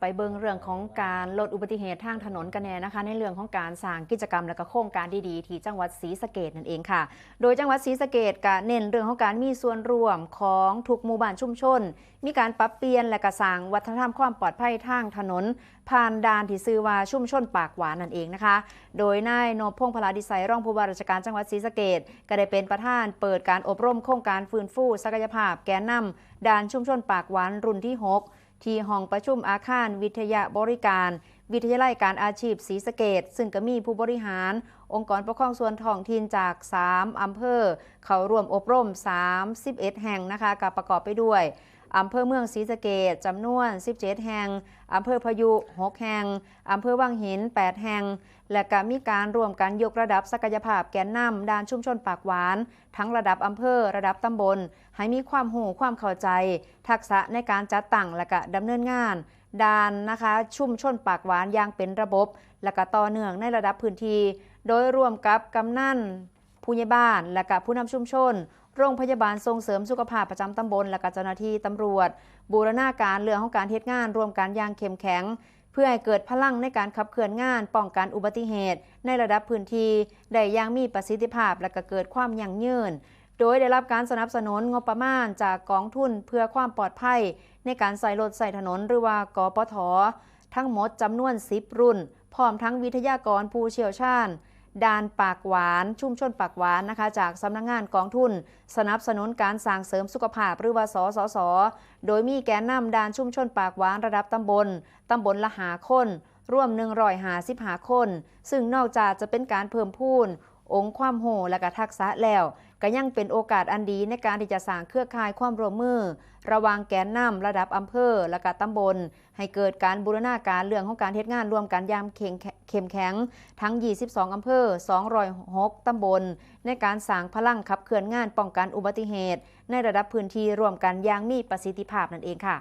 ไปเบิงเรื่องของการลดอุบัติเหตุทางถนนกันแน่นะคะ ในเรื่องของการสร้างกิจกรรมและก็โครงการดีๆที่จังหวัดศรีสะเกดนั่นเองค่ะ โดยจังหวัดศรีสะเกดก็เน้นเรื่องของการมีส่วนร่วมของทุกหมู่บ้านชุมชน มีการปรับเปลี่ยนและก็สร้างวัฒนธรรมความปลอดภัยทางถนน ผ่านด่านที่ซื้อว่าชุมชนปากหวานนั่นเองนะคะ โดยนายนพพงษ์พลาดิไซรองผู้ว่าราชการจังหวัดศรีสะเกดก็ได้เป็นประธานเปิดการอบรมโครงการฟื้นฟูศักยภาพแกนนำด่านชุมชนปากหวานรุ่นที่ 6 ที่ห้องประชุมอาคารวิทยาบริการ วิทยาลัยการอาชีพศรีสะเกดซึ่งก็มีผู้บริหาร องค์กรปกครองส่วนท้องถิ่นจาก 3 อำเภอ เขาร่วมอบรม 31 แห่งนะคะกับประกอบไปด้วยอำเภอเมืองศรีสะเกดจำนวน17แห่งอำเภอพายุ6แห่งอำเภอวังหิน 8 แห่ง และก็มีการร่วมกันยกระดับศักยภาพแกนนำด้านชุมชนปากหวาน ทั้งระดับอำเภอระดับตำบล ให้มีความหูความเข้าใจ ทักษะในการจัดตั้งและก็ดำเนินงานด้านนะคะชุมชนปากหวานอย่างเป็นระบบ และก็ต่อเนื่องในระดับพื้นที่ โดยร่วมกับกำนันผู้ใหญ่บ้าน และก็ผู้นำชุมชน โรงพยาบาลส่งเสริมสุขภาพประจำตำบลและกเจ้าหน้าที่ตำรวจ บูรณาการเรื่องของการเฮ็ดงานรวมกันอย่างเข้มแข็ง เพื่อให้เกิดพลังในการขับเคลื่อนงาน ป้องกันอุบัติเหตุ ในระดับพื้นที่ได้อย่างมีประสิทธิภาพและก็เกิดความยั่งยืน โดยได้รับการสนับสนุนงบประมาณจากกองทุนเพื่อความปลอดภัย ในการใส่รถใส่ถนนหรือว่ากปททั้งหมดจำนวน10รุ่น พร้อมทั้งวิทยากรผู้เชี่ยวชาญ ด่านปากหวานชุมชนปากหวานนะคะ จากสำนักงงานกองทุน สนับสนุนการสร้างเสริมสุขภาพหรือว่าสสส โดยมีแกนนำด่านชุมชนปากหวานระดับตำบลตำบลละหาคนร่วม155คน ซึ่งนอกจากจะเป็นการเพิ่มพูนองค์ความโหและกะทักษะแล้ว ก็ยังเป็นโอกาสอันดีในการที่จะสร้างเครือข่ายความร่วมมือ ระวังแกนนำระดับอำเภอและก็ตำบล ให้เกิดการบูรณาการเรื่องของการเฮ็ดงานร่วมกันยามเข้มเข้มแข็ง ทั้ง 22 อำเภอ 206 ตำบล ในการสร้างพลังขับเคลื่อนงานป้องกันอุบัติเหตุ ในระดับพื้นที่ร่วมกันอย่างมีประสิทธิภาพนั่นเองค่ะ